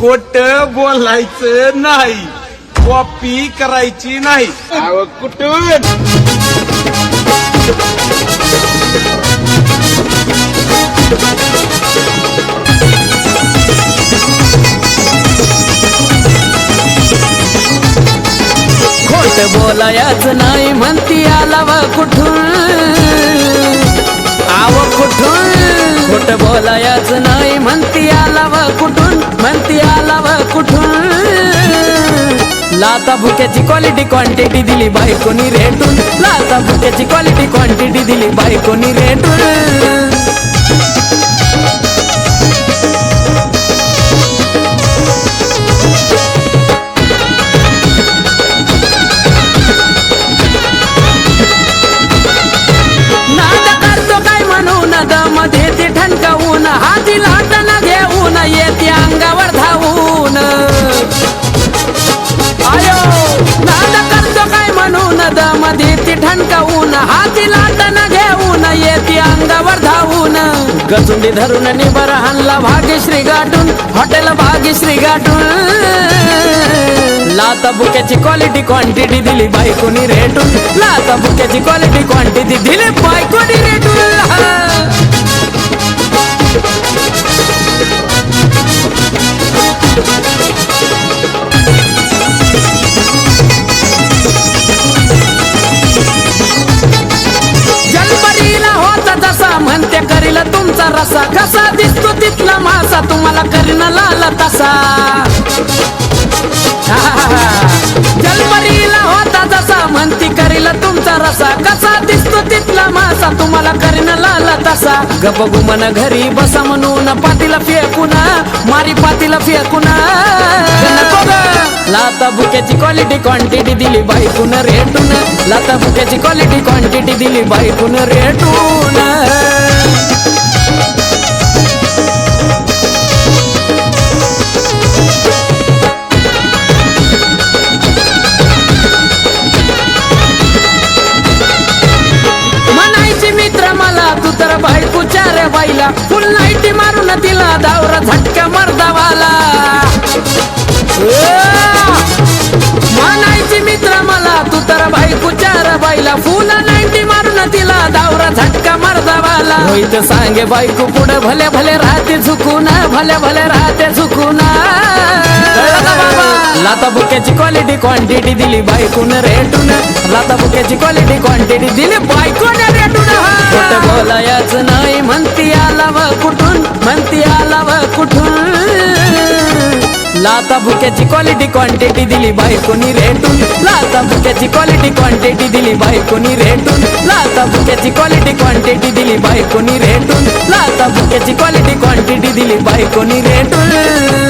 खोट बोलायचं नाही. कॉपी करायची नाही. कुठून? खोट बोलायच नाही म्हणती आलाव कुठून? आव कुठून? खोट बोलायच लाता भुक्याची क्वालिटी क्वांटिटी दिली बायकोनी रेटून. लाता भुक्याची क्वालिटी क्वांटिटी दिली बायकोनी रेटून. ती ठणकावून हाती लाटण घेऊन येते अंगावर धावून. गचुंडी धरून निबर हाणला भाग्यश्री गाठून हॉटेल भाग्यश्री गाठून लाता बुक्याची क्वालिटी क्वांटिटी दिली बायकोनी रेटून. लाता बुक्याची क्वालिटी क्वांटिटी दिली बायकोनी रेटून. रसा कसा दिसतो तिथला मासा? तुम्हाला करीन लाल तसा. जलपरीला होता जसा म्हणती करील तुमचा रसा. कसा दिसतो तिथला मासा? तुम्हाला करीन लाल तसा. गप गुमन घरी बसा म्हणून पातीला फेकुना मारी पातीला फेकुना. लाता बुक्याची क्वालिटी क्वांटिटी दिली बायकून रेटून. लाता बुक्याची क्वालिटी क्वांटिटी दिली बायकून रेटून. रे बाईला. फुल नाईटी मारून तिला दावरा झटका मर्दावाला. म्हणायची मित्र मला तू तर बायकोच्या रे बाईला. फुल नाईटी मारून तिला दावरा झटका मर्दावाला. होईत सांगे बायको पुढे भले भले राहते झुकून भले भले राहते झुकून. लाता बुक्याची क्वालिटी क्वांटिटी दिली बायकून रेटून. लाता बुक्याची क्वालिटी क्वांटिटी दिली बायकून रेटून. खोट बोलायच नाही म्हणती आलाव कुठून? म्हणती आलाव कुठून? लाता बुक्याची क्वालिटी क्वांटिटी दिली बायकोनी रेटून. लाता बुक्याची क्वालिटी क्वांटिटी दिली बायकोनी रेटून. लाता बुक्याची क्वालिटी क्वांटिटी दिली बायकोनी रेटून. लाता बुक्याची क्वालिटी क्वांटिटी दिली बायकोनी रेटून.